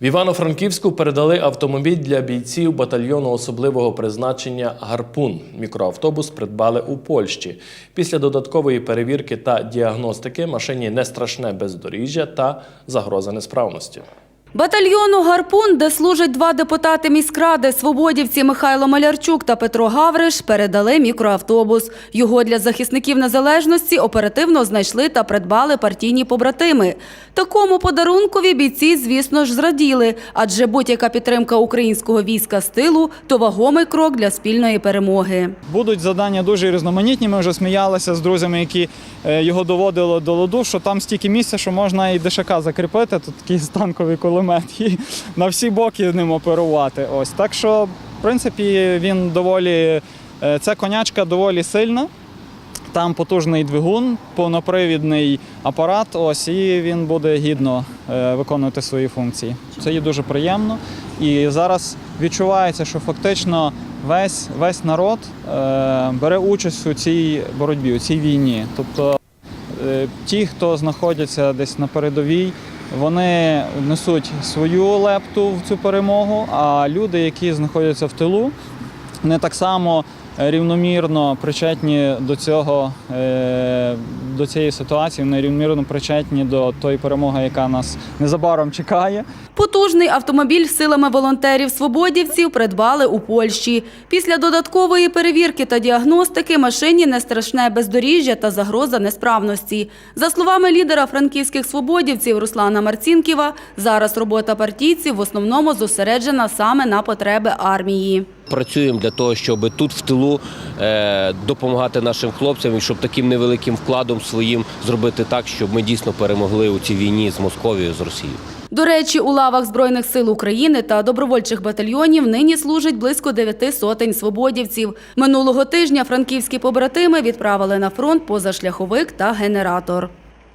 В Івано-Франківську передали автомобіль для бійців батальйону особливого призначення Гарпун. Мікроавтобус придбали у Польщі. Після додаткової перевірки та діагностики машині не страшне бездоріжжя та загроза несправності. Батальйону Гарпун, де служать два депутати міськради, свободівці Михайло Малярчук та Петро Гавриш, передали мікроавтобус. Його для захисників незалежності оперативно знайшли та придбали партійні побратими. Такому подарункові бійці, звісно ж, зраділи, адже будь-яка підтримка українського війська з тилу – то вагомий крок для спільної перемоги. Будуть завдання дуже різноманітні. Ми вже сміялися з друзями, які е, його доводили до ладу, що там стільки місця, що можна і ДШК закріпити. Тут такий станковий кулемет, і на всі боки ним оперувати. Ось так що, в принципі, він доволі е, ця конячка доволі сильна. Там потужний двигун, повнопривідний апарат. Ось і він буде гідно е, виконувати свої функції. Це є дуже приємно. І зараз відчувається, що фактично весь, весь народ е, бере участь у цій боротьбі, у цій війні. Тобто е, ті, хто знаходяться десь на передовій, вони несуть свою лепту в цю перемогу. А люди, які знаходяться в тилу, не так само рівномірно причетні до цього, е, до цієї ситуації, вони рівномірно причетні до тої перемоги, яка нас незабаром чекає. Потужний автомобіль силами волонтерів-свободівців придбали у Польщі. Після додаткової перевірки та діагностики машині не страшне бездоріжжя та загроза несправності. За словами лідера франківських свободівців Руслана Марцінківа, зараз робота партійців в основному зосереджена саме на потреби армії. Працюємо для того, щоб тут в тилу е, допомагати нашим хлопцям і щоб таким невеликим вкладом своїм зробити так, щоб ми дійсно перемогли у цій війні з Московією з Росією. До речі, у лавах Збройних сил України та добровольчих батальйонів нині служить близько дев'яти сотень свободівців. Минулого тижня франківські побратими відправили на фронт позашляховик та генератор.